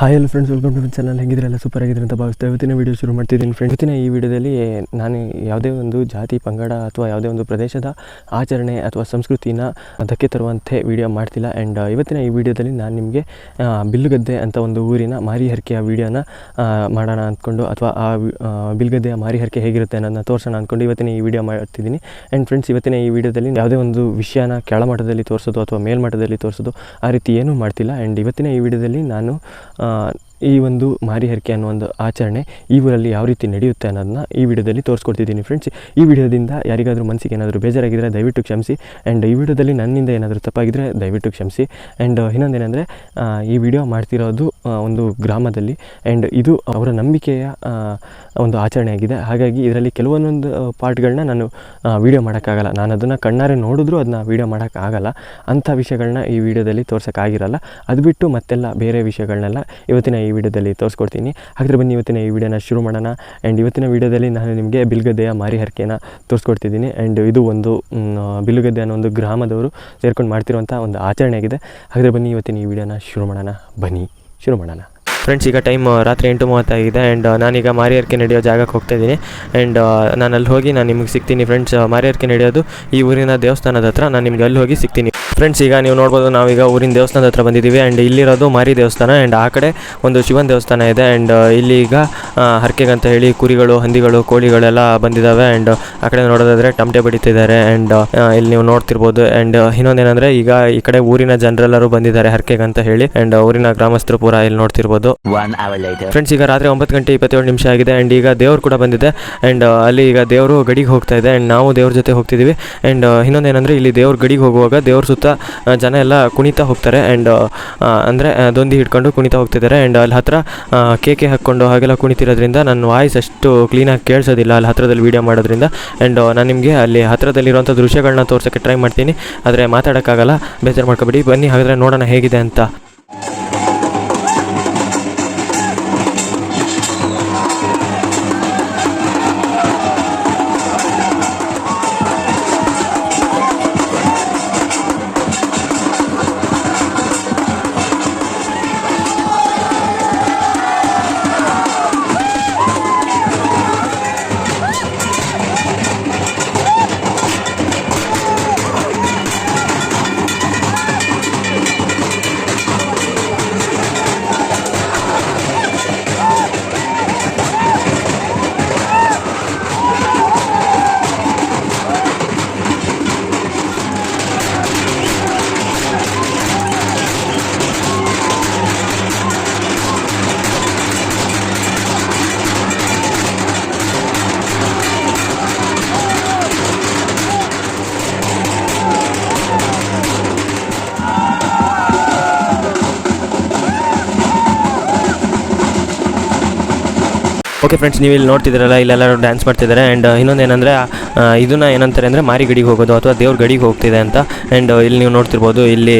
Hi ಎಲ್ಲ friends welcome to channel ಹೆಂಗಿದ್ರೆಲ್ಲ super ಆಗಿದ್ರೆ ಅಂತ ಭಾವಿಸ್ತಾ ಇವತ್ತಿನ ವಿಡಿಯೋ ಶುರು ಮಾಡ್ತಿದ್ದೀನಿ ಫ್ರೆಂಡ್ಸ್ ಇವತ್ತಿನ ಈ ವಿಡಿಯೋದಲ್ಲಿ ನಾನು ಯಾವುದೇ ಒಂದು ಜಾತಿ, ಪಂಗಡ ಅಥವಾ ಯಾವುದೇ ಒಂದು ಪ್ರದೇಶದ ಆಚರಣೆ ಅಥವಾ ಸಂಸ್ಕೃತಿನ ಅದಕ್ಕೆ ತರುವಂತೆ ವಿಡಿಯೋ ಮಾಡ್ತಿಲ್ಲ. ಆ್ಯಂಡ್ ಇವತ್ತಿನ ಈ ವಿಡಿಯೋದಲ್ಲಿ ನಾನು ನಿಮಗೆ ಬಿಲ್ಲುಗದ್ದೆ ಅಂತ ಒಂದು ಊರಿನ ಮಾರಿಹರಕೆಯ ವಿಡಿಯೋನ ಮಾಡೋಣ ಅಂದ್ಕೊಂಡು ಅಥವಾ ಆ ಬಿಲ್ಗದ್ದೆಯ ಮಾರಿಹರಕೆ ಹೇಗಿರುತ್ತೆ ಅನ್ನೋದನ್ನ ತೋರಿಸೋಣ ಅಂದ್ಕೊಂಡು ಇವತ್ತಿನ ಈ ವಿಡಿಯೋ ಮಾಡ್ತಿದ್ದೀನಿ. ಆ್ಯಂಡ್ ಫ್ರೆಂಡ್ಸ್ ಇವತ್ತಿನ ಈ ವಿಡಿಯೋದಲ್ಲಿ ಯಾವುದೇ ಒಂದು ವಿಷಯನ ಕೆಳಮಟ್ಟದಲ್ಲಿ ತೋರಿಸೋದು ಅಥವಾ ಮೇಲ್ಮಟ್ಟದಲ್ಲಿ ತೋರಿಸೋದು ಆ ರೀತಿ ಏನೂ ಮಾಡ್ತಿಲ್ಲ. ಆ್ಯಂಡ್ ಇವತ್ತಿನ ಈ ವಿಡಿಯೋದಲ್ಲಿ ನಾನು ಆ, ಈ ಒಂದು ಮಾರಿಹರಿಕೆ ಅನ್ನೋ ಒಂದು ಆಚರಣೆ ಈ ಊರಲ್ಲಿ ಯಾವ ರೀತಿ ನಡೆಯುತ್ತೆ ಅನ್ನೋದನ್ನ ಈ ವಿಡಿಯೋದಲ್ಲಿ ತೋರಿಸ್ಕೊಡ್ತಿದ್ದೀನಿ ಫ್ರೆಂಡ್ಸ್ ಈ ವಿಡಿಯೋದಿಂದ ಯಾರಿಗಾದರೂ ಮನಸ್ಸಿಗೆ ಏನಾದರೂ ಬೇಜಾರಾಗಿದ್ದರೆ ದಯವಿಟ್ಟು ಕ್ಷಮಿಸಿ ಆ್ಯಂಡ್ ಈ ವಿಡಿಯೋದಲ್ಲಿ ನನ್ನಿಂದ ಏನಾದರೂ ತಪ್ಪಾಗಿದ್ದರೆ ದಯವಿಟ್ಟು ಕ್ಷಮಿಸಿ ಆ್ಯಂಡ್ ಇನ್ನೊಂದೇನೆಂದರೆ ಈ ವಿಡಿಯೋ ಮಾಡ್ತಿರೋದು ಒಂದು ಗ್ರಾಮದಲ್ಲಿ ಆ್ಯಂಡ್ ಇದು ಅವರ ನಂಬಿಕೆಯ ಒಂದು ಆಚರಣೆಯಾಗಿದೆ ಹಾಗಾಗಿ ಇದರಲ್ಲಿ ಕೆಲವೊಂದೊಂದು ಪಾರ್ಟ್ಗಳನ್ನ ನಾನು ವೀಡಿಯೋ ಮಾಡೋಕ್ಕಾಗಲ್ಲ. ನಾನು ಅದನ್ನು ಕಣ್ಣಾರೆ ನೋಡಿದ್ರೂ ಅದನ್ನ ವೀಡಿಯೋ ಮಾಡೋಕ್ಕಾಗಲ್ಲ. ಅಂಥ ವಿಷಯಗಳನ್ನ ಈ ವಿಡಿಯೋದಲ್ಲಿ ತೋರ್ಸೋಕ್ಕಾಗಿರಲ್ಲ. ಅದು ಬಿಟ್ಟು ಮತ್ತೆಲ್ಲ ಬೇರೆ ವಿಷಯಗಳನ್ನೆಲ್ಲ ಇವತ್ತಿನ ವಿಡಿಯೋದಲ್ಲಿ ತೋರಿಸ್ಕೊಡ್ತೀನಿ. ಹಾಗಾದ್ರೆ ಬನ್ನಿ ಇವತ್ತಿನ ಈ ವಿಡಿಯೋನ ಶುರು ಮಾಡೋಣ. ಆ್ಯಂಡ್ ಇವತ್ತಿನ ವಿಡಿಯೋದಲ್ಲಿ ನಾನು ನಿಮಗೆ ಬಿಲ್ಗದ್ದೆಯ ಮಾರಿಹರಕೆನ ತೋರಿಸ್ಕೊಡ್ತಿದ್ದೀನಿ. ಆ್ಯಂಡ್ ಇದು ಒಂದು ಬಿಲ್ಗದ್ದೆ ಅನ್ನೋ ಒಂದು ಗ್ರಾಮದವರು ಸೇರ್ಕೊಂಡು ಮಾಡ್ತಿರುವಂಥ ಒಂದು ಆಚರಣೆ ಆಗಿದೆ ಹಾಗಾದರೆ ಬನ್ನಿ ಇವತ್ತಿನ ಈ ವಿಡಿಯೋನ ಶುರು ಮಾಡೋಣ. ಬನ್ನಿ, ಶುರು ಮಾಡೋಣ. ಫ್ರೆಂಡ್ಸ್ ಈಗ ಟೈಮ್ ರಾತ್ರಿ ಎಂಟು ಮೂವತ್ತಾಗಿದೆ ಆ್ಯಂಡ್ ನಾನೀಗ ಮಾರಿಯರ್ಕೆ ನಡೆಯೋ ಜಾಗಕ್ಕೆ ಹೋಗ್ತಾ ಇದ್ದೀನಿ ಆ್ಯಂಡ್ ನಾನು ಅಲ್ಲಿ ಹೋಗಿ ನಾನು ನಿಮಗೆ ಸಿಗ್ತೀನಿ ಫ್ರೆಂಡ್ಸ್ ಮಾರಿಯರ್ಕೆ ನಡೆಯೋದು ಈ ಊರಿನ ದೇವಸ್ಥಾನದ ಹತ್ರ. ನಾನು ನಿಮಗೆ ಅಲ್ಲಿ ಹೋಗಿ ಸಿಗ್ತೀನಿ. ಫ್ರೆಂಡ್ಸ್ ಈಗ ನೀವು ನೋಡ್ಬೋದು ನಾವೀಗ ಊರಿನ ದೇವಸ್ಥಾನದ ಹತ್ರ ಬಂದಿದ್ದೀವಿ ಆ್ಯಂಡ್ ಇಲ್ಲಿರೋದು ಮಾರಿ ದೇವಸ್ಥಾನ ಆ್ಯಂಡ್ ಆ ಕಡೆ ಒಂದು ಶಿವನ ದೇವಸ್ಥಾನ ಇದೆ ಆ್ಯಂಡ್ ಇಲ್ಲಿ ಈಗ ಹರಕೆಗಂತ ಹೇಳಿ ಕುರಿಗಳು, ಹಂದಿಗಳು, ಕೋಳಿಗಳೆಲ್ಲ ಬಂದಿದ್ದಾವೆ ಆ್ಯಂಡ್ ಆ ಕಡೆ ನೋಡೋದಾದ್ರೆ ಟಮಟೆ ಬಡಿತಿದ್ದಾರೆ ಆ್ಯಂಡ್ ಇಲ್ಲಿ ನೀವು ನೋಡ್ತಿರ್ಬೋದು ಆ್ಯಂಡ್ ಇನ್ನೊಂದೇನಂದ್ರೆ ಈಗ ಈ ಕಡೆ ಊರಿನ ಜನರೆಲ್ಲರೂ ಬಂದಿದ್ದಾರೆ ಹರಕೆಗಂತ ಹೇಳಿ ಆ್ಯಂಡ್ ಊರಿನ ಗ್ರಾಮಸ್ಥರು ಪೂರ ಇಲ್ಲಿ ನೋಡ್ತಿರ್ಬೋದು. ಫ್ರೆಂಡ್ಸ್ ಈಗ ರಾತ್ರಿ ಒಂಬತ್ತು ಗಂಟೆ ಇಪ್ಪತ್ತೇಳು ನಿಮಿಷ ಆಗಿದೆ ಆ್ಯಂಡ್ ಈಗ ದೇವರು ಕೂಡ ಬಂದಿದೆ ಆ್ಯಂಡ್ ಅಲ್ಲಿ ಈಗ ದೇವರು ಗಡಿಗೆ ಹೋಗ್ತಾ ಇದೆ ಆ್ಯಂಡ್ ನಾವು ದೇವ್ರ ಜೊತೆ ಹೋಗ್ತಿದ್ದೀವಿ ಆ್ಯಂಡ್ ಇನ್ನೊಂದೇನೆಂದರೆ ಇಲ್ಲಿ ದೇವ್ರ ಗಡಿಗೆ ಹೋಗುವಾಗ ದೇವ್ರ ಸುತ್ತ ಜನ ಎಲ್ಲ ಕುಣಿತಾ ಹೋಗ್ತಾರೆ ಆ್ಯಂಡ್ ಅಂದರೆ ದೊಂದಿ ಹಿಡ್ಕೊಂಡು ಕುಣಿತಾ ಹೋಗ್ತಿದ್ದಾರೆ ಆ್ಯಂಡ್ ಅಲ್ಲಿ ಹತ್ರ ಕೇಕೆ ಹಾಕ್ಕೊಂಡು ಹಾಗೆಲ್ಲ ಕುಣಿತಿರೋದ್ರಿಂದ ನನ್ನ ವಾಯ್ಸ್ ಅಷ್ಟು ಕ್ಲೀನಾಗಿ ಕೇಳಿಸೋದಿಲ್ಲ ಅಲ್ಲಿ ಹತ್ರದಲ್ಲಿ ವೀಡಿಯೋ ಮಾಡೋದ್ರಿಂದ ಆ್ಯಂಡ್ ನಾನು ನಿಮಗೆ ಅಲ್ಲಿ ಹತ್ರದಲ್ಲಿರುವಂಥ ದೃಶ್ಯಗಳನ್ನ ತೋರ್ಸೋಕ್ಕೆ ಟ್ರೈ ಮಾಡ್ತೀನಿ, ಆದರೆ ಮಾತಾಡೋಕ್ಕಾಗಲ್ಲ, ಬೇಜಾರು ಮಾಡ್ಕೊಬೇಡಿ, ಬನ್ನಿ ಹಾಗಾದರೆ ನೋಡೋಣ ಹೇಗಿದೆ ಅಂತ. ಓಕೆ ಫ್ರೆಂಡ್ಸ್ ನೀವು ಇಲ್ಲಿ ನೋಡ್ತಿದ್ದೀರಲ್ಲ, ಇಲ್ಲೆಲ್ಲರೂ ಡ್ಯಾನ್ಸ್ ಮಾಡ್ತಿದ್ದಾರೆ. ಆ್ಯಂಡ್ ಇನ್ನೊಂದು ಏನಂದರೆ ಇದನ್ನ ಏನಂತಾರೆ ಅಂದರೆ ಮಾರಿ ಗಡಿಗೆ ಹೋಗೋದು ಅಥವಾ ದೇವ್ರ ಗಡಿಗೆ ಹೋಗ್ತಿದೆ ಅಂತ. ಆ್ಯಂಡ್ ಇಲ್ಲಿ ನೀವು ನೋಡ್ತಿರ್ಬೋದು, ಇಲ್ಲಿ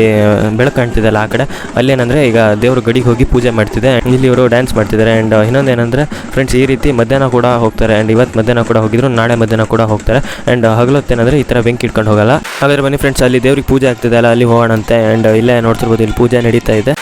ಬೆಳಕು ಕಾಣ್ತಿದ್ದಲ್ಲ ಆ ಕಡೆ. ಅಲ್ಲೇನಂದರೆ, ಈಗ ದೇವ್ರ ಗಡಿಗೆ ಹೋಗಿ ಪೂಜೆ ಮಾಡ್ತಿದೆ. ಇಲ್ಲಿ ಇವರು ಡ್ಯಾನ್ಸ್ ಮಾಡ್ತಿದ್ದಾರೆ. ಆ್ಯಂಡ್ ಇನ್ನೊಂದೇನೆಂದರೆ ಫ್ರೆಂಡ್ಸ್ ಈ ರೀತಿ ಮಧ್ಯಾಹ್ನ ಕೂಡ ಹೋಗ್ತಾರೆ. ಆ್ಯಂಡ್ ಇವತ್ತು ಮಧ್ಯಾಹ್ನ ಕೂಡ ಹೋಗಿದ್ರು, ನಾಳೆ ಮಧ್ಯಾಹ್ನ ಕೂಡ ಹೋಗ್ತಾರೆ. ಆ್ಯಂಡ್ ಹಗಲೊತ್ತೇನಂದರೆ ಈ ಥರ ಬೆಂಕಿ ಇಟ್ಕೊಂಡು ಹೋಗಲ್ಲ. ಹಾಗಾದ್ರೆ ಬನ್ನಿ ಫ್ರೆಂಡ್ಸ್ ಅಲ್ಲಿ ದೇವ್ರಿಗೆ ಪೂಜೆ ಆಗ್ತಿದೆ ಅಲ್ಲ, ಅಲ್ಲಿ ಹೋಗೋಣಂತೆ. ಆ್ಯಂಡ್ ಇಲ್ಲೇ ನೋಡ್ತಿರ್ಬೋದು, ಇಲ್ಲಿ ಪೂಜೆ ನಡೀತಾ ಇದೆ.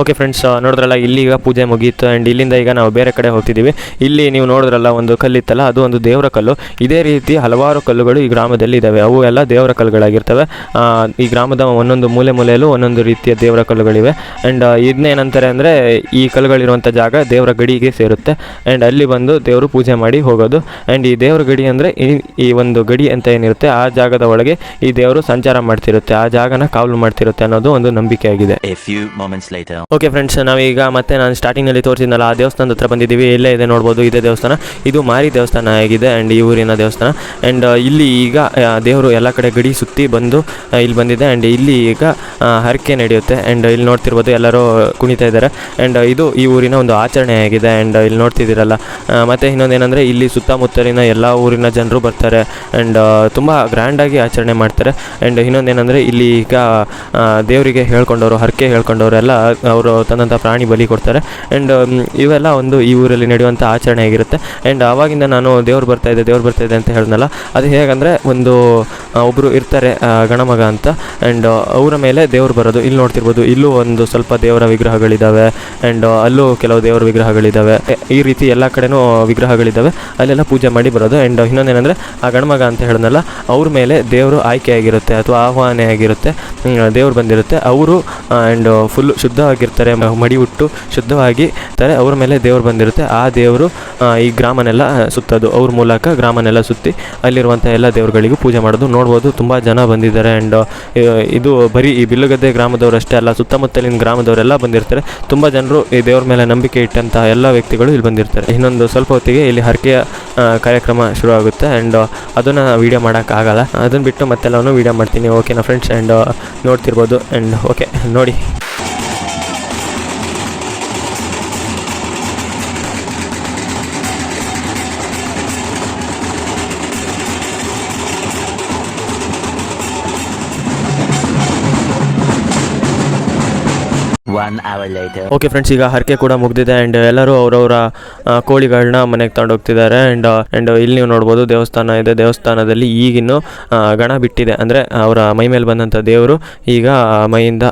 ಓಕೆ ಫ್ರೆಂಡ್ಸ್ ನೋಡಿದ್ರಲ್ಲ, ಇಲ್ಲಿ ಈಗ ಪೂಜೆ ಮುಗೀತು ಆ್ಯಂಡ್ ಇಲ್ಲಿಂದ ಈಗ ನಾವು ಬೇರೆ ಕಡೆ ಹೋಗ್ತಿದ್ದೀವಿ. ಇಲ್ಲಿ ನೀವು ನೋಡಿದ್ರಲ್ಲ, ಒಂದು ಕಲ್ಲಿತ್ತಲ್ಲ, ಅದು ಒಂದು ದೇವರ ಕಲ್ಲು. ಇದೇ ರೀತಿ ಹಲವಾರು ಕಲ್ಲುಗಳು ಈ ಗ್ರಾಮದಲ್ಲಿ ಇದ್ದಾವೆ ಅವು ಎಲ್ಲ ದೇವರ ಕಲ್ಲುಗಳಾಗಿರ್ತವೆ. ಈ ಗ್ರಾಮದ ಒಂದೊಂದು ಮೂಲೆ ಮೂಲೆಯಲ್ಲೂ ಒಂದೊಂದು ರೀತಿಯ ದೇವರ ಕಲ್ಲುಗಳಿವೆ. ಆ್ಯಂಡ್ ಇದನ್ನೇನಂತಾರೆ ಅಂದರೆ, ಈ ಕಲ್ಲುಗಳಿರುವಂಥ ಜಾಗ ದೇವರ ಗಡಿಗೆ ಸೇರುತ್ತೆ. ಆ್ಯಂಡ್ ಅಲ್ಲಿ ಬಂದು ದೇವರು ಪೂಜೆ ಮಾಡಿ ಹೋಗೋದು. ಆ್ಯಂಡ್ ಈ ದೇವರ ಗಡಿ ಅಂದರೆ, ಈ ಈ ಒಂದು ಗಡಿ ಅಂತ ಏನಿರುತ್ತೆ, ಆ ಜಾಗದ ಒಳಗೆ ಈ ದೇವರು ಸಂಚಾರ ಮಾಡ್ತಿರುತ್ತೆ. ಆ ಜಾಗನ ಕಾವಲು ಮಾಡ್ತಿರುತ್ತೆ ಅನ್ನೋದು ಒಂದು ನಂಬಿಕೆ ಆಗಿದೆ ಓಕೆ ಫ್ರೆಂಡ್ಸ್ ನಾವೀಗ ಮತ್ತೆ ನಾನು ಸ್ಟಾರ್ಟಿಂಗ್ನಲ್ಲಿ ತೋರಿಸಿದ್ನಲ್ಲ, ಆ ದೇವಸ್ಥಾನದ ಹತ್ರ ಬಂದಿದ್ದೀವಿ. ಇಲ್ಲೇ ಇದೆ ನೋಡ್ಬೋದು, ಇದೇ ದೇವಸ್ಥಾನ. ಇದು ಮಾರಿ ದೇವಸ್ಥಾನ ಆಗಿದೆ ಆ್ಯಂಡ್ ಈ ಊರಿನ ದೇವಸ್ಥಾನ. ಆ್ಯಂಡ್ ಇಲ್ಲಿ ಈಗ ದೇವರು ಎಲ್ಲ ಕಡೆ ಗಡಿ ಸುತ್ತಿ ಬಂದು ಇಲ್ಲಿ ಬಂದಿದೆ. ಆ್ಯಂಡ್ ಇಲ್ಲಿ ಈಗ ಹರಕೆ ನಡೆಯುತ್ತೆ. ಆ್ಯಂಡ್ ಇಲ್ಲಿ ನೋಡ್ತಿರ್ಬೋದು ಎಲ್ಲರೂ ಕುಣಿತಾ ಇದ್ದಾರೆ. ಆ್ಯಂಡ್ ಇದು ಈ ಊರಿನ ಒಂದು ಆಚರಣೆ ಆಗಿದೆ. ಆ್ಯಂಡ್ ಇಲ್ಲಿ ನೋಡ್ತಿದ್ದೀರಲ್ಲ ಮತ್ತು ಇನ್ನೊಂದೇನೆಂದರೆ ಇಲ್ಲಿ ಸುತ್ತಮುತ್ತಲಿನ ಎಲ್ಲ ಊರಿನ ಜನರು ಬರ್ತಾರೆ. ಆ್ಯಂಡ್ ತುಂಬ ಗ್ರ್ಯಾಂಡಾಗಿ ಆಚರಣೆ ಮಾಡ್ತಾರೆ. ಆ್ಯಂಡ್ ಇನ್ನೊಂದೇನೆಂದರೆ ಇಲ್ಲಿ ಈಗ ದೇವರಿಗೆ ಹೇಳ್ಕೊಂಡವರು, ಹರಕೆ ಹೇಳ್ಕೊಂಡವರೆಲ್ಲ ಅವರು ತಂದಂಥ ಪ್ರಾಣಿ ಬಲಿ ಕೊಡ್ತಾರೆ. ಆ್ಯಂಡ್ ಇವೆಲ್ಲ ಒಂದು ಈ ಊರಲ್ಲಿ ನಡೆಯುವಂಥ ಆಚರಣೆ ಆಗಿರುತ್ತೆ. ಆ್ಯಂಡ್ ಆವಾಗಿಂದ ನಾನು ದೇವ್ರು ಬರ್ತಾ ಇದೆ, ದೇವ್ರು ಬರ್ತಾ ಇದೆ ಅಂತ ಹೇಳಿದ್ನಲ್ಲ, ಅದು ಹೇಗಂದರೆ ಒಂದು ಒಬ್ಬರು ಇರ್ತಾರೆ ಗಣಮಗ ಅಂತ. ಆ್ಯಂಡ್ ಅವರ ಮೇಲೆ ದೇವ್ರು ಬರೋದು. ಇಲ್ಲಿ ನೋಡ್ತಿರ್ಬೋದು, ಇಲ್ಲೂ ಒಂದು ಸ್ವಲ್ಪ ದೇವರ ವಿಗ್ರಹಗಳಿದ್ದಾವೆ ಆ್ಯಂಡ್ ಅಲ್ಲೂ ಕೆಲವು ದೇವರ ವಿಗ್ರಹಗಳಿದ್ದಾವೆ ಈ ರೀತಿ ಎಲ್ಲ ಕಡೆನೂ ವಿಗ್ರಹಗಳಿದ್ದಾವೆ ಅಲ್ಲೆಲ್ಲ ಪೂಜೆ ಮಾಡಿ ಬರೋದು. ಆ್ಯಂಡ್ ಇನ್ನೊಂದೇನೆಂದರೆ, ಆ ಗಣಮಗ ಅಂತ ಹೇಳಿದ್ನಲ್ಲ, ಅವ್ರ ಮೇಲೆ ದೇವರು ಆಯ್ಕೆಯಾಗಿರುತ್ತೆ, ಅಥವಾ ಆಹ್ವಾನ ಆಗಿರುತ್ತೆ ದೇವ್ರು ಬಂದಿರುತ್ತೆ. ಅವರು ಆ್ಯಂಡ್ ಫುಲ್ ಶುದ್ಧವಾಗಿರ್ತಾರೆ ಮ- ಮಡಿ ಉಟ್ಟು ಶುದ್ಧವಾಗಿ ತರೆ ಅವ್ರ ಮೇಲೆ ದೇವ್ರು ಬಂದಿರುತ್ತೆ. ಆ ದೇವರು ಈ ಗ್ರಾಮನೆಲ್ಲ ಸುತ್ತೋದು. ಅವ್ರ ಮೂಲಕ ಗ್ರಾಮನೆಲ್ಲ ಸುತ್ತಿ ಅಲ್ಲಿರುವಂಥ ಎಲ್ಲ ದೇವರುಗಳಿಗೂ ಪೂಜೆ ಮಾಡೋದು. ನೋಡ್ಬೋದು ತುಂಬ ಜನ ಬಂದಿದ್ದಾರೆ ಆ್ಯಂಡ್ ಇದು ಬರೀ ಈ ಬಿಲ್ಲುಗದ್ದೆ ಗ್ರಾಮದವರಷ್ಟೇ ಅಲ್ಲ, ಸುತ್ತಮುತ್ತಲಿನ ಗ್ರಾಮದವರೆಲ್ಲ ಬಂದಿರ್ತಾರೆ. ತುಂಬ ಜನರು ಈ ದೇವ್ರ ಮೇಲೆ ನಂಬಿಕೆ ಇಟ್ಟಂತಹ ಎಲ್ಲ ವ್ಯಕ್ತಿಗಳು ಇಲ್ಲಿ ಬಂದಿರ್ತಾರೆ. ಇನ್ನೊಂದು ಸ್ವಲ್ಪ ಹೊತ್ತಿಗೆ ಇಲ್ಲಿ ಹರಕೆಯ ಕಾರ್ಯಕ್ರಮ ಶುರು ಆಗುತ್ತೆ ಆ್ಯಂಡ್ ಅದನ್ನು ವೀಡಿಯೋ ಮಾಡೋಕ್ಕಾಗಲ್ಲ ಅದನ್ನು ಬಿಟ್ಟು ಮತ್ತೆಲ್ಲವನ್ನು ವೀಡಿಯೋ ಮಾಡ್ತೀನಿ. ಓಕೆನಾ ಫ್ರೆಂಡ್ಸ್ ಆ್ಯಂಡ್ ನೋಡ್ತಿರ್ಬೋದು. ಆ್ಯಂಡ್ ಓಕೆ ನೋಡಿ. ಓಕೆ ಫ್ರೆಂಡ್ಸ್ ಈಗ ಹರಕೆ ಕೂಡ ಮುಗ್ದಿದೆ ಅಂಡ್ ಎಲ್ಲರೂ ಅವರವರ ಕೋಳಿಗಳನ್ನ ಮನೆಗೆ ತಗೊಂಡೋಗ್ತಿದ್ದಾರೆ ಅಂಡ್ ಆ್ಯಂಡ್ ಇಲ್ಲಿ ನೀವು ನೋಡ್ಬೋದು ದೇವಸ್ಥಾನ ಇದೆ. ದೇವಸ್ಥಾನದಲ್ಲಿ ಈಗಿನ್ನು ಗಣ ಬಿಟ್ಟಿದೆ. ಅಂದರೆ ಅವರ ಮೈ ಮೇಲೆ ಬಂದಂಥ ದೇವರು ಈಗ ಮೈಯಿಂದ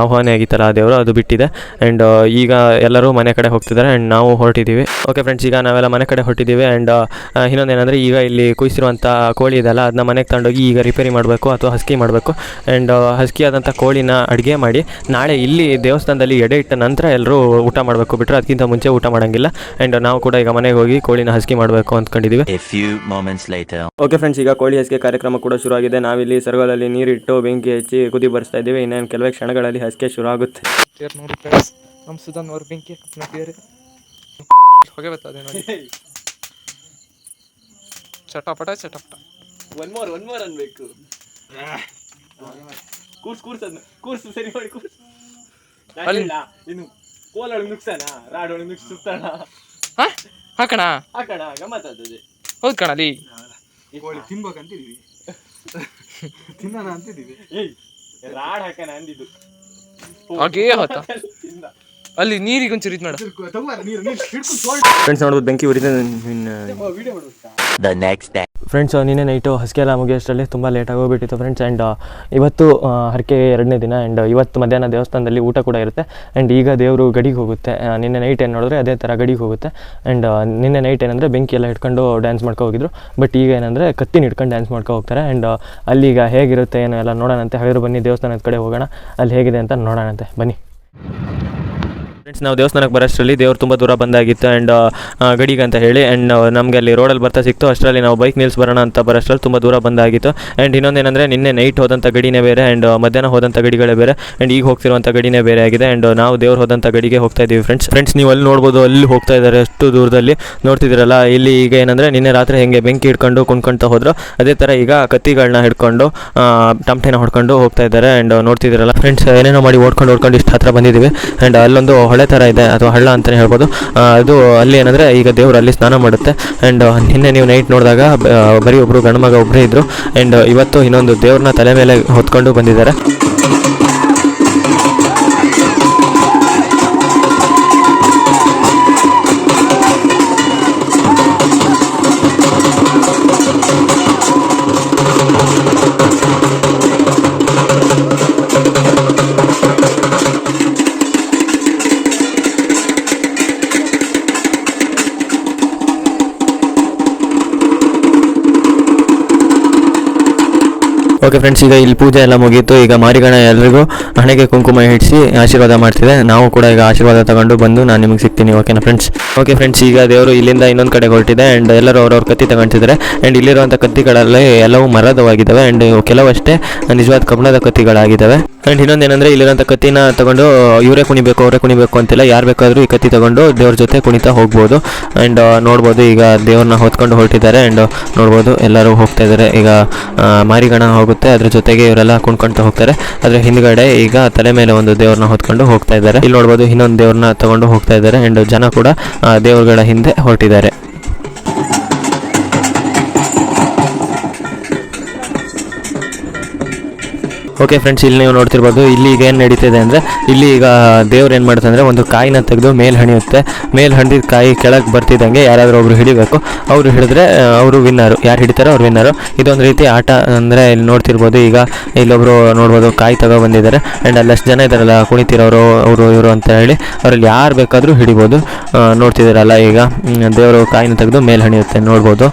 ಆಹ್ವಾನ ಆಗಿತ್ತಲ್ಲ ಆ ದೇವರು, ಅದು ಬಿಟ್ಟಿದೆ. ಆ್ಯಂಡ್ ಈಗ ಎಲ್ಲರೂ ಮನೆ ಕಡೆ ಹೋಗ್ತಿದ್ದಾರೆ ಆ್ಯಂಡ್ ನಾವು ಹೊರಟಿದ್ದೀವಿ. ಓಕೆ ಫ್ರೆಂಡ್ಸ್ ಈಗ ನಾವೆಲ್ಲ ಮನೆ ಕಡೆ ಹೊರಟಿದ್ದೀವಿ ಆ್ಯಂಡ್ ಇನ್ನೊಂದೇನೆಂದರೆ ಈಗ ಇಲ್ಲಿ ಕುಯ್ಸಿರುವಂಥ ಕೋಳಿ ಇದೆಲ್ಲ ಅದನ್ನ ಮನೆಗೆ ತಗೊಂಡೋಗಿ ಈಗ ರಿಪೇರಿ ಮಾಡಬೇಕು ಅಥವಾ ಹಸ್ಕಿ ಮಾಡಬೇಕು. ಆ್ಯಂಡ್ ಹಸ್ಕಿ ಆದಂಥ ಕೋಳಿನ ಅಡುಗೆ ಮಾಡಿ ನಾಳೆ ಇಲ್ಲಿ ದೇವಸ್ಥಾನದಲ್ಲಿ ಎಡೆ ಇಟ್ಟ ನಂತರ ಎಲ್ಲರೂ ಊಟ ಮಾಡಬೇಕು. ಬಿಟ್ಟರೆ ಅದಕ್ಕಿಂತ ಮುಂಚೆ ಊಟ ಮಾಡೋಂಗಿಲ್ಲ. ಆ್ಯಂಡ್ ನಾವು ಕೂಡ ಈಗ ಮನೆಗೆ ಹೋಗಿ ಕೋಳಿನ ಹಸ್ಕಿ ಮಾಡಬೇಕು ಅಂದ್ಕೊಂಡಿದ್ದೀವಿ. ಓಕೆ ಫ್ರೆಂಡ್ಸ್ ಈಗ ಕೋಳಿ ಹಸಿಗೆ ಕಾರ್ಯಕ್ರಮ ಕೂಡ ಶುರುವಾಗಿದೆ. ನಾವಿಲ್ಲಿ ಸರಗಲಲ್ಲಿ ನೀರಿಟ್ಟು ಬೆಂಕಿ ಹಚ್ಚಿ ಕುದಿ ಬರ್ಸ್ತಾ ಇದ್ದೀವಿ. ಇನ್ನೇನು ಕೆಲವೇ ಕ್ಷಣಗಳಲ್ಲಿ ಹಸಿಗೆ ಶುರು ಆಗುತ್ತೆ ಟೇರ್ ನೋಡಿ ಫ್ರೆಂಡ್ಸ್ ನಮ್ಮ ಸುಧಾನ್ ಅವ್ರ ಬೆಂಕಿ ಹಾಕ್ತಾನೆ ಬೇರೆ. ಹೊಗೆ ಬರ್ತದೆ ನೋಡಿ. ಚಟಪಟ ಚಟಪಟ. ಒನ್ ಮೋರ್ ಒನ್ ಮೋರ್ ಅನ್ಬೇಕು. ಕೂರ್ಸ್ ಕೂರ್ಸ್ ಕೂರ್ಸ್ ಸರಿ ಮಾಡಿ ಕೂರ್ಸ್. ಅಲ್ಲಿ ಇನ್ನು ಕೋಲೊಳಗೆ ನುಗ್ಸಣ ರಾಡೊಳಗೆ ನುಗ್ಸಿ ಸುತ್ತಣ ಹಾ? ಹಾಕಣ? ಹಾಕೋಣ ಗಮ್ಮತ್ ಆಗ್ತದೆ ಹೌದು ಕಣ ಅಲ್ಲಿ. ಕೋಳಿ ತಿನ್ಬೇಕಂತಿದೀವಿ ತಿನ್ನೋಣ ಅಂತಿದೀವಿ ಏಯ್ ರಾಡ್ ಹಾಕೋಣ ಅಂದಿದ್ದು. ಹಾಗೇ ಹೋತ ಅಲ್ಲಿ ನೀರಿಗೆ ಒಂಚೂರು ಇದು ಮಾಡ. ಫ್ರೆಂಡ್ಸ್ ನೋಡ್ಬೋದು ಬೆಂಕಿ ಉರಿದ ವಿಡಿಯೋ ಮಾಡ್ಬೇಕಾ? The ನೆಕ್ಸ್ಟ್ ಡೇ ಫ್ರೆಂಡ್ಸ್ ನಿನ್ನೆ ನೈಟು ಹಸಿಗೆ ಎಲ್ಲ ಮುಗಿಯೋಷ್ಟರಲ್ಲಿ ತುಂಬ ಲೇಟಾಗಿ ಹೋಗ್ಬಿಟ್ಟಿತ್ತು ಫ್ರೆಂಡ್ಸ್ ಆ್ಯಂಡ್ ಇವತ್ತು ಆ, ಹರಕೆ ಎರಡನೇ ದಿನ ಆ್ಯಂಡ್ ಇವತ್ತು ಮಧ್ಯಾಹ್ನ ದೇವಸ್ಥಾನದಲ್ಲಿ ಊಟ ಕೂಡ ಇರುತ್ತೆ ಆ್ಯಂಡ್ ಈಗ ದೇವರು ಗಡಿಗೆ ಹೋಗುತ್ತೆ. ನಿನ್ನೆ ನೈಟ್ ಏನು ನೋಡಿದ್ರೆ ಅದೇ ಥರ ಗಡಿಗೆ ಹೋಗುತ್ತೆ ಆ್ಯಂಡ್ ನಿನ್ನೆ ನೈಟ್ ಏನಂದರೆ ಬೆಂಕಿ ಎಲ್ಲ ಇಟ್ಕೊಂಡು ಡ್ಯಾನ್ಸ್ ಮಾಡ್ಕೊ ಹೋಗಿದ್ರು. ಬಟ್ ಈಗ ಏನಂದರೆ ಕತ್ತಿನ ಇಟ್ಕೊಂಡು ಡ್ಯಾನ್ಸ್ ಮಾಡ್ಕೊ ಹೋಗ್ತಾರೆ ಆ್ಯಂಡ್ ಅಲ್ಲಿಗ ಹೇಗಿರುತ್ತೆ ಏನೋ ಎಲ್ಲ ನೋಡೋಣಂತೆ. ಹಾಗಾದ್ರೆ ಬನ್ನಿ ದೇವಸ್ಥಾನದ ಕಡೆ ಹೋಗೋಣ. ಅಲ್ಲಿ ಹೇಗಿದೆ ಅಂತ ನೋಡೋಣಂತೆ. ಬನ್ನಿ. ಫ್ರೆಂಡ್ಸ್ ನಾವು ದೇವಸ್ಥಾನಕ್ಕೆ ಬರೋಷ್ಟರಲ್ಲಿ ದೇವ್ರು ತುಂಬ ದೂರ ಬಂದಾಗಿತ್ತು ಆ್ಯಂಡ್ ಗಡಿಗೆ ಅಂತ ಹೇಳಿ ಆ್ಯಂಡ್ ನಮಗೆ ಅಲ್ಲಿ ರೋಡಲ್ಲಿ ಬರ್ತಾ ಸಿಕ್ತು. ಅಷ್ಟರಲ್ಲಿ ನಾವು ಬೈಕ್ ನಿಲ್ಸಿ ಬರೋಣ ಅಂತ ಬರೋಷ್ಟರಲ್ಲಿ ತುಂಬ ದೂರ ಬಂದಾಗಿತ್ತು. ಆ್ಯಂಡ್ ಇನ್ನೊಂದೇನೆಂದರೆ ನಿನ್ನೆ ನೈಟ್ ಹೋದಂಥ ಗಡಿನೇ ಬೇರೆ ಆ್ಯಂಡ್ ಮಧ್ಯಾಹ್ನ ಹೋದಂಥ ಗಡಿಗಳೇ ಬೇರೆ. ಆ್ಯಂಡ್ ಈಗ ಹೋಗ್ತಿರುವಂಥ ಗಡಿನೇ ಬೇರೆ ಆಗಿದೆ ಆ್ಯಂಡ್ ನಾವು ದೇವ್ರು ಹೋದಂಥ ಗಡಿಗೆ ಹೋಗ್ತಾ ಇದ್ದೀವಿ ಫ್ರೆಂಡ್ಸ್ ಫ್ರೆಂಡ್ಸ್ ನೀವು ಅಲ್ಲಿ ನೋಡ್ಬೋದು, ಅಲ್ಲಿ ಹೋಗ್ತಾ ಇದ್ದಾರೆ ಅಷ್ಟು ದೂರದಲ್ಲಿ. ನೋಡ್ತಿದ್ದೀರಲ್ಲ, ಇಲ್ಲಿ ಈಗ ಏನಂದರೆ ನಿನ್ನೆ ರಾತ್ರಿ ಹೇಗೆ ಬೆಂಕಿ ಹಿಡ್ಕೊಂಡು ಕುಣ್ಕೊಳ್ತಾ ಹೋದ್ರು. ಅದೇ ಥರ ಈಗ ಕತ್ತಿಗಳನ್ನ ಹಿಡ್ಕೊಂಡು ಟಮಟೆನ ಹೊಡ್ಕೊಂಡು ಹೋಗ್ತಾ ಇದ್ದಾರೆ. ಆ್ಯಂಡ್ ನೋಡ್ತಿದ್ದೀರಲ್ಲ ಫ್ರೆಂಡ್ಸ್ ಏನೇನೋ ಮಾಡಿ ಓಡ್ಕೊಂಡು ಓಡ್ಕೊಂಡು ಇಷ್ಟು ಹತ್ರ ಬಂದಿದ್ದೀವಿ. ಆ್ಯಂಡ್ ಅಲ್ಲೊಂದು ಥರ ಇದೆ ಅಥವಾ ಹಳ್ಳ ಅಂತಲೇ ಹೇಳ್ಬೋದು. ಅದು ಅಲ್ಲಿ ಏನಂದರೆ ಈಗ ದೇವರು ಅಲ್ಲಿ ಸ್ನಾನ ಮಾಡುತ್ತೆ. ಆ್ಯಂಡ್ ನಿನ್ನೆ ನೀವು ನೈಟ್ ನೋಡಿದಾಗ ಬರೀ ಒಬ್ಬರು ಗಂಡ್ಮಗ ಒಬ್ಬರೇ ಇದ್ದರು ಆ್ಯಂಡ್ ಇವತ್ತು ಇನ್ನೊಂದು ದೇವ್ರನ್ನ ತಲೆ ಮೇಲೆ ಹೊತ್ಕೊಂಡು ಬಂದಿದ್ದಾರೆ. ಓಕೆ ಫ್ರೆಂಡ್ಸ್ ಈಗ ಇಲ್ಲಿ ಪೂಜೆ ಎಲ್ಲ ಮುಗೀತು. ಈಗ ಮಾರಿಗಣ ಎಲ್ಲರಿಗೂ ಹಣೆಗೆ ಕುಂಕುಮ ಇಡಿಸಿ ಆಶೀರ್ವಾದ ಮಾಡ್ತಿದೆ. ನಾವು ಕೂಡ ಈಗ ಆಶೀರ್ವಾದ ತಗೊಂಡು ಬಂದು ನಾನು ನಿಮಗೆ ಸಿಗ್ತೀನಿ. ಓಕೆನಾ ಫ್ರೆಂಡ್ಸ್ ಓಕೆ ಫ್ರೆಂಡ್ಸ್ ಈಗ ದೇವರು ಇಲ್ಲಿಂದ ಇನ್ನೊಂದು ಕಡೆ ಹೊರಟಿದೆ ಆ್ಯಂಡ್ ಎಲ್ಲರೂ ಅವ್ರವ್ರ ಕತ್ತಿ ತಗೊಂತಿದ್ದಾರೆ ಆ್ಯಂಡ್ ಇಲ್ಲಿರುವಂಥ ಕತ್ತಿಗಳಲ್ಲಿ ಎಲ್ಲವೂ ಮರದವಾಗಿದ್ದಾವೆ ಆ್ಯಂಡ್ ಕೆಲವಷ್ಟೇ ನಿಜವಾದ ಕಬ್ಬಣದ ಕತ್ತಿಗಳಾಗಿದ್ದಾವೆ. ಆ್ಯಂಡ್ ಇನ್ನೊಂದೇನೆಂದರೆ ಇಲ್ಲಿರೋಂಥ ಕತ್ತಿನ ತಗೊಂಡು ಇವರೇ ಕುಣಿಬೇಕು, ಅವರೇ ಕುಣಿಬೇಕು ಅಂತಿಲ್ಲ ಯಾರು ಬೇಕಾದರೂ ಈ ಕತ್ತಿ ತಗೊಂಡು ದೇವ್ರ ಜೊತೆ ಕುಣಿತಾ ಹೋಗ್ಬೋದು. ಆ್ಯಂಡ್ ನೋಡ್ಬೋದು ಈಗ ದೇವ್ರನ್ನ ಹೊತ್ಕೊಂಡು ಹೊರಟಿದ್ದಾರೆ ಆ್ಯಂಡ್ ನೋಡ್ಬೋದು ಎಲ್ಲರೂ ಹೋಗ್ತಾ ಇದ್ದಾರೆ. ಈಗ ಮಾರಿಗಣ ಹೋಗುತ್ತೆ, ಅದ್ರ ಜೊತೆಗೆ ಇವರೆಲ್ಲ ಕುಣ್ಕೊಂತ ಹೋಗ್ತಾರೆ. ಅದರ ಹಿಂದ್ಗಡೆ ಈಗ ತಲೆ ಮೇಲೆ ಒಂದು ದೇವ್ರನ್ನ ಹೊತ್ಕೊಂಡು ಹೋಗ್ತಾ ಇದ್ದಾರೆ. ಇಲ್ಲಿ ನೋಡ್ಬೋದು ಇನ್ನೊಂದು ದೇವ್ರನ್ನ ತಗೊಂಡು ಹೋಗ್ತಾ ಇದ್ದಾರೆ. ಆ್ಯಂಡ್ ಜನ ಕೂಡ ದೇವ್ರುಗಳ ಹಿಂದೆ ಹೊರಟಿದ್ದಾರೆ. ಓಕೆ ಫ್ರೆಂಡ್ಸ್ ಇಲ್ಲಿ ನೀವು ನೋಡ್ತಿರ್ಬೋದು, ಇಲ್ಲಿ ಈಗ ಏನು ನಡೀತಿದೆ ಅಂದರೆ, ಇಲ್ಲಿ ಈಗ ದೇವ್ರು ಏನು ಮಾಡುತ್ತೆ ಅಂದರೆ, ಒಂದು ಕಾಯಿನ ತೆಗೆದು ಮೇಲೆ ಹಣಿಯುತ್ತೆ. ಮೇಲೆ ಹಣಿದ ಕಾಯಿ ಕೆಳಗೆ ಬರ್ತಿದ್ದಂಗೆ ಯಾರಾದರೂ ಒಬ್ರು ಹಿಡಿಬೇಕು. ಅವರು ಹಿಡಿದ್ರೆ ಅವರು ವಿನ್ನರು ಯಾರು ಹಿಡಿತಾರೋ ಅವ್ರು ವಿನ್ನರು ಇದೊಂದು ರೀತಿ ಆಟ ಅಂದರೆ ಇಲ್ಲಿ ನೋಡ್ತಿರ್ಬೋದು. ಈಗ ಇಲ್ಲೊಬ್ರು ನೋಡ್ಬೋದು, ಕಾಯಿ ತಗೋ ಬಂದಿದ್ದಾರೆ. ಆ್ಯಂಡ್ ಅಲ್ಲಷ್ಟು ಜನ ಇದ್ದಾರಲ್ಲ, ಕುಣಿತಿರೋರು, ಅವರು ಇವರು ಅಂತ ಹೇಳಿ, ಅವರಲ್ಲಿ ಯಾರು ಬೇಕಾದರೂ ಹಿಡಿಬೋದು. ನೋಡ್ತಿದ್ದಾರಲ್ಲ ಈಗ ದೇವರು ಕಾಯಿನ ತೆಗೆದು ಮೇಲೆ ಹಣಿಯುತ್ತೆ, ನೋಡ್ಬೋದು.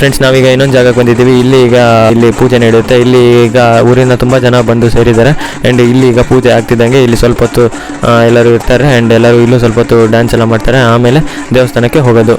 ಫ್ರೆಂಡ್ಸ್ ನಾವೀಗ ಇನ್ನೊಂದು ಜಾಗಕ್ಕೆ ಬಂದಿದ್ದೀವಿ. ಇಲ್ಲಿ ಈಗ, ಇಲ್ಲಿ ಪೂಜೆ ನಡೆಯುತ್ತೆ. ಇಲ್ಲಿ ಈಗ ಊರಿನ ತುಂಬ ಜನ ಬಂದು ಸೇರಿದ್ದಾರೆ. ಆ್ಯಂಡ್ ಇಲ್ಲಿ ಈಗ ಪೂಜೆ ಆಗ್ತಿದ್ದಂಗೆ ಇಲ್ಲಿ ಸ್ವಲ್ಪ ಹೊತ್ತು ಎಲ್ಲರೂ ಇರ್ತಾರೆ. ಆ್ಯಂಡ್ ಎಲ್ಲರೂ ಇಲ್ಲೂ ಸ್ವಲ್ಪ ಹೊತ್ತು ಡ್ಯಾನ್ಸ್ ಎಲ್ಲ ಮಾಡ್ತಾರೆ. ಆಮೇಲೆ ದೇವಸ್ಥಾನಕ್ಕೆ ಹೋಗೋದು.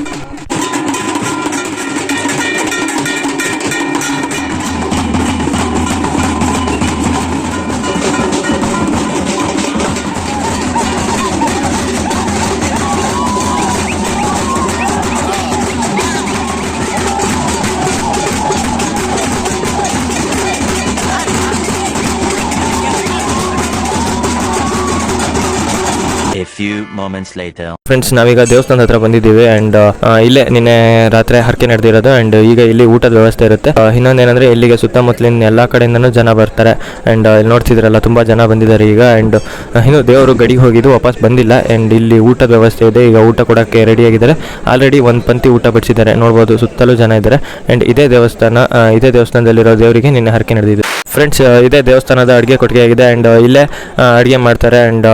Few moments later. ಫ್ರೆಂಡ್ಸ್ ನಾವೀಗ ದೇವಸ್ಥಾನದ ಹತ್ರ ಬಂದಿದ್ದೀವಿ ಅಂಡ್ ಇಲ್ಲೇ ನಿನ್ನೆ ರಾತ್ರಿ ಹರಕೆ ನಡೆದಿರೋದು ಅಂಡ್ ಈಗ ಇಲ್ಲಿ ಊಟದ ವ್ಯವಸ್ಥೆ ಇರುತ್ತೆ. ಇನ್ನೊಂದೇನಂದ್ರೆ ಇಲ್ಲಿಗೆ ಸುತ್ತಮುತ್ತಲಿನ ಎಲ್ಲ ಕಡೆಯಿಂದನೂ ಜನ ಬರ್ತಾರೆ ಅಂಡ್ ಇಲ್ಲಿ ನೋಡ್ತಿದ್ರಲ್ಲ, ತುಂಬ ಜನ ಬಂದಿದ್ದಾರೆ ಈಗ ಅಂಡ್ ಇನ್ನು ದೇವರು ಗಡಿಗೆ ಹೋಗಿದ್ದು ವಾಪಸ್ ಬಂದಿಲ್ಲ ಅಂಡ್ ಇಲ್ಲಿ ಊಟದ ವ್ಯವಸ್ಥೆ ಇದೆ. ಈಗ ಊಟ ಕೊಡೋಕ್ಕೆ ರೆಡಿಯಾಗಿದ್ದಾರೆ ಆಲ್ರೆಡಿ ಒಂದು ಪಂಕ್ತಿ ಊಟ ಬಡಿಸಿದ್ದಾರೆ. ನೋಡ್ಬೋದು ಸುತ್ತಲೂ ಜನ ಇದ್ದಾರೆ. ಅಂಡ್ ಇದೇ ದೇವಸ್ಥಾನ ಇದೇ ದೇವಸ್ಥಾನದಲ್ಲಿರೋ ದೇವರಿಗೆ ನಿನ್ನೆ ಹರಕೆ ನಡೆದಿದೆ. ಫ್ರೆಂಡ್ಸ್ ಇದೇ ದೇವಸ್ಥಾನದ ಅಡುಗೆ ಕೊಟ್ಟಿಗೆ ಆಗಿದೆ ಆ್ಯಂಡ್ ಇಲ್ಲೇ ಅಡುಗೆ ಮಾಡ್ತಾರೆ ಆ್ಯಂಡ್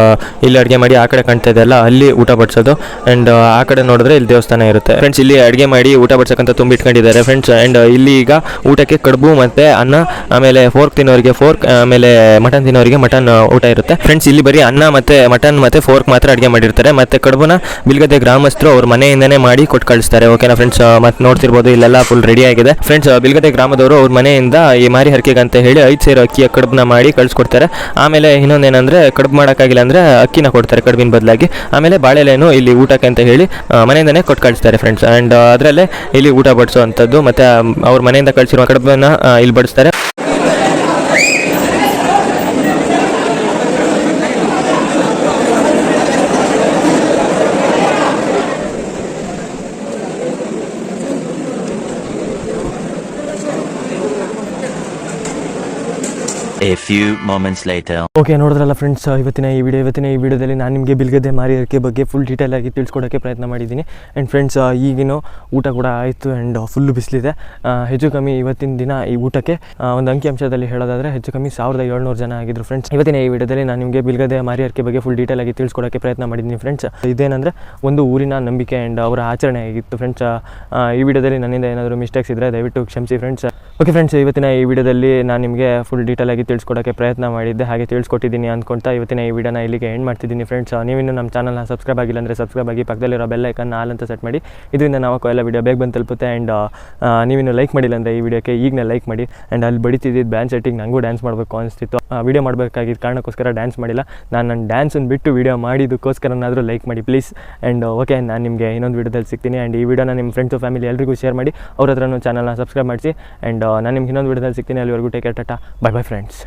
ಇಲ್ಲಿ ಅಡುಗೆ ಮಾಡಿ ಆ ಕಡೆ ಕಾಣ್ತಾ ಇದೆಯಲ್ಲ ಅಲ್ಲಿ ಊಟ ಬಡಿಸೋದು ಆ್ಯಂಡ್ ಆ ಕಡೆ ನೋಡಿದ್ರೆ ಇಲ್ಲಿ ದೇವಸ್ಥಾನ ಇರುತ್ತೆ. ಫ್ರೆಂಡ್ಸ್ ಇಲ್ಲಿ ಅಡುಗೆ ಮಾಡಿ ಊಟ ಬಡ್ಸಕ್ಕಂತ ತುಂಬಿಟ್ಕೊಂಡಿದ್ದಾರೆ ಫ್ರೆಂಡ್ಸ್ ಆ್ಯಂಡ್ ಇಲ್ಲಿ ಈಗ ಊಟಕ್ಕೆ ಕಡುಬು ಮತ್ತು ಅನ್ನ, ಆಮೇಲೆ ಫೋರ್ಕ್ ತಿನ್ನೋರಿಗೆ ಫೋರ್ಕ್ ಆಮೇಲೆ ಮಟನ್ ತಿನ್ನೋರಿಗೆ ಮಟನ್ ಊಟ ಇರುತ್ತೆ. ಫ್ರೆಂಡ್ಸ್ ಇಲ್ಲಿ ಬರೀ ಅನ್ನ ಮತ್ತು ಮಟನ್ ಮತ್ತು ಫೋರ್ಕ್ ಮಾತ್ರ ಅಡುಗೆ ಮಾಡಿರ್ತಾರೆ. ಮತ್ತು ಕಡುಬುನ ಬಿಲ್ಗದೆ ಗ್ರಾಮಸ್ಥರು ಅವ್ರ ಮನೆಯಿಂದನೇ ಮಾಡಿ ಕೊಟ್ಟು ಕಳಿಸ್ತಾರೆ. ಓಕೆನಾ ಫ್ರೆಂಡ್ಸ್ ಮತ್ತು ನೋಡ್ತಿರ್ಬೋದು, ಇಲ್ಲೆಲ್ಲ ಫುಲ್ ರೆಡಿ ಆಗಿದೆ. ಫ್ರೆಂಡ್ಸ್ ಬಿಲ್ಗದೆ ಗ್ರಾಮದವರು ಅವ್ರ ಮನೆಯಿಂದ ಈ ಮಾರಿ ಹರಕೆಗೆ ಅಂತ ಹೇಳಿ ಐದು ಸೇರು ಅಕ್ಕಿಯ ಕಡುಬನ್ನ ಮಾಡಿ ಕಳಿಸ್ಕೊಡ್ತಾರೆ. ಆಮೇಲೆ ಇನ್ನೊಂದೇನಂದ್ರೆ, ಕಡುಬು ಮಾಡೋಕ್ಕಾಗಿಲ್ಲ ಅಂದರೆ ಅಕ್ಕಿನ ಕೊಡ್ತಾರೆ ಕಡುಬಿನ ಬದಲಾಗಿ. ಆಮೇಲೆ ಬಾಳೆಲೆಯನ್ನು ಇಲ್ಲಿ ಊಟಕ್ಕೆ ಅಂತ ಹೇಳಿ ಮನೆಯಿಂದನೇ ಕೊಟ್ಟು ಕಳಿಸ್ತಾರೆ ಫ್ರೆಂಡ್ಸ್ ಆ್ಯಂಡ್ ಅದರಲ್ಲೇ ಇಲ್ಲಿ ಊಟ ಬಡಿಸುವಂಥದ್ದು ಮತ್ತು ಅವ್ರ ಮನೆಯಿಂದ ಕಳಿಸಿರುವ ಕಡುಬನ್ನ ಇಲ್ಲಿ ಬಡಿಸ್ತಾರೆ. A few moments later. Okay ನೋಡಿದ್ರಲ್ಲ ಫ್ರೆಂಡ್ಸ್ ಇವತ್ತಿನ ಈ ವಿಡಿಯೋ ಇವತ್ತಿನ ಈ ವಿಡಿಯೋದಲ್ಲಿ ನಾನು ನಿಮಗೆ ಬಿಲ್ಗದೆ ಮಾರಿಯರಿಕೆ ಬಗ್ಗೆ ಫುಲ್ ಡೀಟೇಲ್ ಆಗಿ ತಿಳ್ಸ್ಕೊಡೋಕ್ಕೆ ಪ್ರಯತ್ನ ಮಾಡಿದ್ದೀನಿ. ಆ್ಯಂಡ್ ಫ್ರೆಂಡ್ಸ್ ಈಗಿನ ಊಟ ಕೂಡ ಆಯಿತು ಆ್ಯಂಡ್ ಫುಲ್ಲು ಬಿಸಿಲಿದೆ. ಹೆಚ್ಚು ಕಮ್ಮಿ ಇವತ್ತಿನ ದಿನ ಈ ಊಟಕ್ಕೆ ಒಂದು ಅಂಕಿಅಂಶದಲ್ಲಿ ಹೇಳೋದಾದರೆ ಹೆಚ್ಚು ಕಮ್ಮಿ ಸಾವಿರದ ಏಳ್ನೂರು ಜನ ಆಗಿದ್ರು ಫ್ರೆಂಡ್ಸ್ ಇವತ್ತಿನ ಈ ವಿಡಿಯೋದಲ್ಲಿ ನಾನು ನಿಮಗೆ ಬಿಲ್ಗದೆ ಮಾರಿಯರಿಕೆ ಬಗ್ಗೆ ಫುಲ್ ಡೀಟೇಲ್ ಆಗಿ ತಿಳ್ಸ್ಕೊಡೋಕ್ಕೆ ಪ್ರಯತ್ನ ಮಾಡಿದ್ದೀನಿ ಫ್ರೆಂಡ್ಸ್ ಇದೇನಂದರೆ ಒಂದು ಊರಿನ ನಂಬಿಕೆ ಆ್ಯಂಡ್ ಅವರ ಆಚರಣೆ ಆಗಿತ್ತು ಫ್ರೆಂಡ್ಸ್ ಈ ವಿಡಿಯೋದಲ್ಲಿ ನನ್ನಿಂದ ಏನಾದರೂ ಮಿಸ್ಟೇಕ್ಸ್ ಇದ್ದರೆ ದಯವಿಟ್ಟು ಕ್ಷಮಿಸಿ ಫ್ರೆಂಡ್ಸ್ ಓಕೆ ಫ್ರೆಂಡ್ಸ್ ಇವತ್ತಿನ ಈ ವಿಡಿಯೋದಲ್ಲಿ ನಾನು ನಿಮಗೆ ಫುಲ್ ಡೀಟೇಲ್ ಆಗಿ ತಿಳ್ಸ್ಕೊಡೋಕ್ಕೆ ಪ್ರಯತ್ನ ಮಾಡಿದ್ದೆ, ಹಾಗೆ ತಿಳ್ಸ್ಕೊಟ್ಟಿದ್ದೀನಿ ಅಂದ್ಕೊಂತ ಇವತ್ತಿನ ಈ ವಿಡಿಯೋನ ಇಲ್ಲಿಗೆ ಎಂಡ್ ಮಾಡ್ತಿದ್ದೀನಿ ಫ್ರೆಂಡ್ಸ್ ನೀವಿನ್ನು ನಮ್ಮ ಚಾನಲ್ನ ಸಬ್ಸ್ಕ್ರೈಬ್ ಆಗಿಲ್ಲ ಅಂದರೆ ಸಬ್ಸ್ಕ್ರೈಬ್ ಆಗಿ ಪಕ್ಕದಲ್ಲಿರೋ ಬೆಲ್ ಐಕನ್ ಆಲ್ ಅಂತ ಸೆಟ್ ಮಾಡಿ, ಇದರಿಂದ ನಾವು ಎಲ್ಲ ವಿಡಿಯೋ ಬೇಗ ಬಂದು ತಲುಪುತ್ತೆ. ಆ್ಯಂಡ್ ನೀವಿನ್ನು ಲೈಕ್ ಮಾಡಿಲ್ಲ ಅಂದರೆ ಈ ವಿಡಿಯೋಕ್ಕೆ ಈಗನೇ ಲೈಕ್ ಮಾಡಿ. ಆ್ಯಂಡ್ ಅಲ್ಲಿ ಬಡಿತಿದ್ದಿದ್ದು ಬ್ಯಾನ್ ಸೆಟ್ಟಿಂಗ್ ನನಗೂ ಡ್ಯಾನ್ಸ್ ಮಾಡಬೇಕು ಅನಿಸ್ತಿತ್ತು. ವಿಡಿಯೋ ಮಾಡಬೇಕಾಗಿದ್ದ ಕಾರಣಕ್ಕೋಸ್ಕರ ಡ್ಯಾನ್ಸ್ ಮಾಡಿಲ್ಲ. ನಾನು ನನ್ನ ಡ್ಯಾನ್ಸನ್ನು ಬಿಟ್ಟು ವಿಡಿಯೋ ಮಾಡಿದ್ದಕ್ಕೋಸ್ಕರನಾದರೂ ಲೈಕ್ ಮಾಡಿ ಪ್ಲೀಸ್ ಆ್ಯಂಡ್ ಓಕೆ ನಾನು ನಿಮಗೆ ಇನ್ನೊಂದು ವಿಡಿಯೋದಲ್ಲಿ ಸಿಗ್ತೀನಿ. ಆ್ಯಂಡ್ ಈ ವಿಡಿಯೋನ ನಿಮ್ಮ ಫ್ರೆಂಡ್ಸು ಫ್ಯಾಮಿಲಿ ಎಲ್ಲರಿಗೂ ಶೇರ್ ಮಾಡಿ. ಅವ್ರ ಹತ್ರನೂ ಚಾನಲ್ನ ಸಬ್ಸ್ಕ್ರೈಬ್ ಮಾಡಿಸಿ. ಆ್ಯಂಡ್ ನಾನು ನಿಮ್ಗೆ ಇನ್ನೊಂದು ವಿಡಿಯೋದಲ್ಲಿ ಸಿಗ್ತೀನಿ ಅಲ್ಲಿವರೆಗೂ take care Tata. Bye bye friends